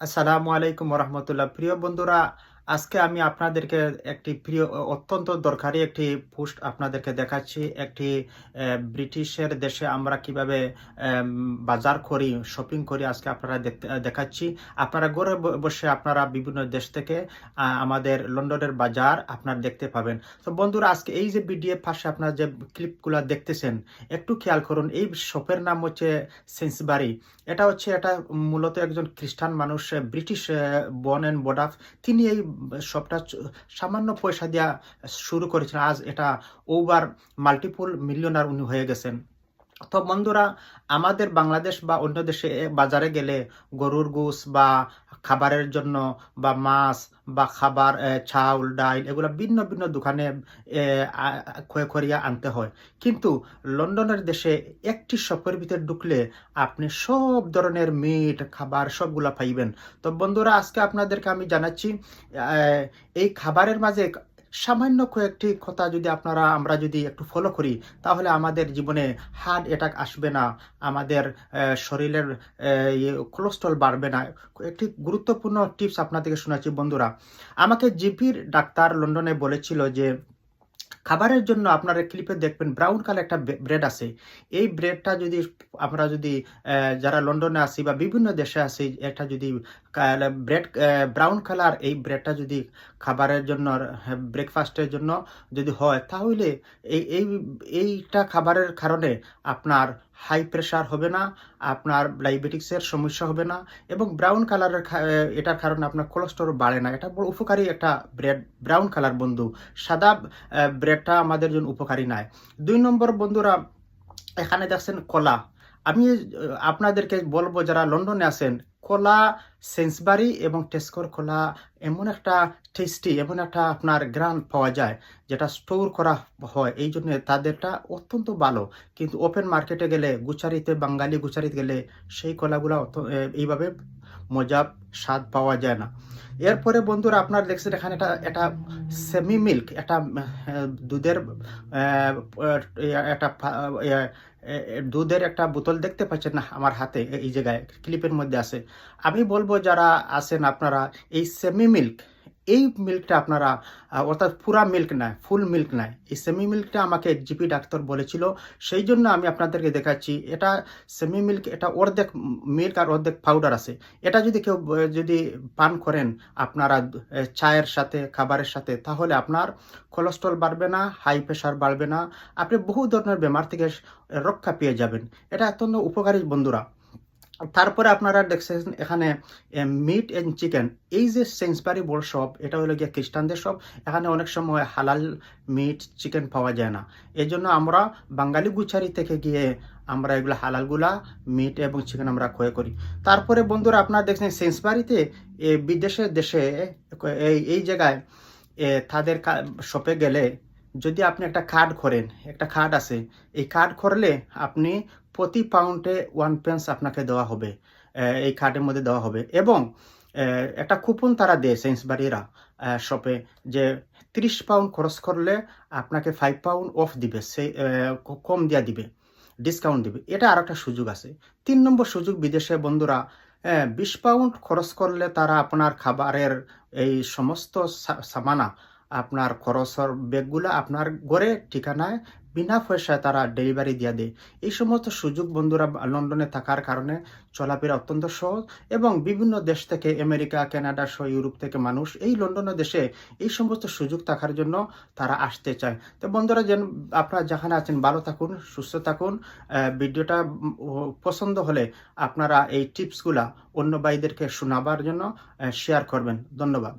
আসসালামু আলাইকুম রহমতুল্লাহ। প্রিয় বন্ধুরা আজকে আমি আপনাদেরকে একটি প্রিয়, অত্যন্ত দরকারি একটি পোস্ট আপনাদেরকে দেখাচ্ছি। একটি ব্রিটিশের দেশে আমরা কীভাবে বাজার করি, শপিং করি আজকে আপনারা দেখতে, দেখাচ্ছি। আপনারা ঘরে বসে আপনারা বিভিন্ন দেশ থেকে আমাদের লন্ডনের বাজার আপনারা দেখতে পাবেন। তো বন্ধুরা, আজকে এই যে ভিডিও পাশে আপনারা যে ক্লিপগুলো দেখতেছেন, একটু খেয়াল করুন, এই শপের নাম হচ্ছে সেন্সবারি এটা হচ্ছে এটা মূলত একজন খ্রিস্টান মানুষ ব্রিটিশ বন অ্যান্ড বোর্ডাফ তিনি এই চ- সামান্য পয়সা দেওয়া শুরু করেছিলেন আজ এটা ওভার মাল্টিপুল মিলিয়নার উনি হয়ে গেছেন। তো বন্ধুরা, আমাদের বাংলাদেশ বা অন্য দেশে বাজারে গেলে গরুর গোস বা খাবারের জন্য বা মাছ বা খাবার চাউল ডাইল এগুলো ভিন্ন ভিন্ন দোকানে ক্ষয় করিয়া আনতে হয়। কিন্তু লন্ডনের দেশে একটি শপের ভিতরে ঢুকলে আপনি সব ধরনের মিট, খাবার সবগুলা পাইবেন। তো বন্ধুরা, আজকে আপনাদেরকে আমি জানাচ্ছি এই খাবারের মাঝে সামান্য কয়েকটি কথা যদি আপনারা, আমরা যদি একটু ফলো করি, তাহলে আমাদের জীবনে হার্ট অ্যাটাক আসবে না, আমাদের শরীরের কোলেস্ট্রল বাড়বে না। একটি গুরুত্বপূর্ণ টিপস আপনাদেরকে শোনাচ্ছি বন্ধুরা। আমাকে জিপির ডাক্তার লন্ডনে বলেছিল যে খাবারের জন্য আপনারা ক্লিপে দেখবেন ব্রাউন কালার একটা ব্রেড আছে। এই ব্রেডটা যদি আমরা যদি যারা লন্ডনে আসি বা বিভিন্ন দেশে আসি এটা যদি ব্রেড ব্রাউন কালার এই ব্রেডটা যদি খাবারের জন্য ব্রেকফাস্টের জন্য যদি হয়, তাহলে এই এই, এইটা খাবারের কারণে আপনার হাই প্রেশার হবে না, আপনার ডায়াবেটিক্সের সমস্যা হবে না এবং ব্রাউন কালারের এটার কারণে আপনার কোলেস্ট্রল বাড়ে না। এটা বড় উপকারী একটা ব্রেড, ব্রাউন কালার বন্ধু। সাদা ব্রেডটা আমাদের জন্য উপকারী নয় দুই নম্বর বন্ধুরা, এখানে দেখছেন কলা। আমি আপনাদেরকে বলব, যারা লন্ডনে আছেন কলা সেন্সবারি এবং টেস্কোর কলা এমন একটা টেস্টি এমন একটা আপনার গ্রান পাওয়া যায়, যেটা স্টোর করা হয়। এই জন্য তাদেরটা অত্যন্ত ভালো। কিন্তু ওপেন মার্কেটে গেলে, গুচারিতে, বাঙালি গুচারিতে গেলে, সেই কলাগুলো এইভাবে মজা, স্বাদ পাওয়া যায় না। এরপরে বন্ধুরা, আপনার দেখছেন এখানে এটা এটা সেমি মিল্ক একটা দুধের একটা দুধের একটা বোতল দেখতে পাচ্ছেন না আমার হাতে এই জায়গায় ক্লিপের মধ্যে আছে। আমি বলব যারা আছেন আপনারা, এই সেমি মিল্ক এই মিল্কটা আপনারা অর্থাৎ পুরা মিল্ক নয় ফুল মিল্ক নয়। এই সেমি মিল্কটা আমাকে জিপি ডাক্তার বলেছিল, সেই জন্য আমি আপনাদেরকে দেখাচ্ছি, এটা সেমি মিল্ক এটা অর্ধেক মিল্ক আর অর্ধেক পাউডার আছে। এটা যদি কেউ যদি পান করেন আপনারা চায়ের সাথে, খাবারের সাথে, তাহলে আপনার কোলেস্ট্রল বাড়বে না হাই প্রেশার বাড়বে না। আপনি বহু ধরনের বেমার থেকে রক্ষা পেয়ে যাবেন। এটা অত্যন্ত উপকারী বন্ধুরা। তারপরে আপনারা দেখছেন এখানে মিট এন্ড চিকেন এই যে সেন্সবারি বোর্ড শপ এটা হলো গিয়ে খ্রিস্টানদের শপ এখানে অনেক সময় হালাল মিট চিকেন পাওয়া যায় না। এই জন্য আমরা বাঙালি গুছারি থেকে গিয়ে আমরা এগুলো হালালগুলা মিট এবং চিকেন আমরা ক্রয় করি। তারপরে বন্ধুরা আপনারা দেখছেন সেন্সবারিতে বিদেশের দেশে এই এই জায়গায় তাদের শপে গেলে যদি আপনি একটা কার্ড করেন একটা কার্ড আছে এই কার্ড করলে আপনি প্রতি পাউন্ডে ওয়ান পেন্স আপনাকে দেওয়া হবে এই কার্ডের মধ্যে দেওয়া হবে। এবং একটা কুপন তারা দেয় সেন্সবাড়িরা শপে যে তিরিশ পাউন্ড খরচ করলে আপনাকে ফাইভ পাউন্ড অফ দিবে আহ, কম দিয়া দিবে ডিসকাউন্ট দিবে। এটা আর একটা সুযোগ আছে। তিন নম্বর সুযোগ বিদেশে বন্ধুরা বিশ পাউন্ড খরচ করলে তারা আপনার খাবারের এই সমস্ত সামানা আপনার খরচর ব্যাগগুলো আপনার ঘরে ঠিকানায় বিনা পয়সায় তারা ডেলিভারি দিয়ে দেয়। এই সমস্ত সুযোগ বন্ধুরা লন্ডনে থাকার কারণে চলাফেরা অত্যন্ত সহজ এবং বিভিন্ন দেশ থেকে আমেরিকা, কানাডা সহ ইউরোপ থেকে মানুষ এই লন্ডনের দেশে এই সমস্ত সুযোগ থাকার জন্য তারা আসতে চায়। তো বন্ধুরা, যেন আপনারা যেখানে আছেন ভালো থাকুন, সুস্থ থাকুন। ভিডিওটা পছন্দ হলে আপনারা এই টিপসগুলা অন্য ভাইদেরকে শোনাবার জন্য শেয়ার করবেন। ধন্যবাদ।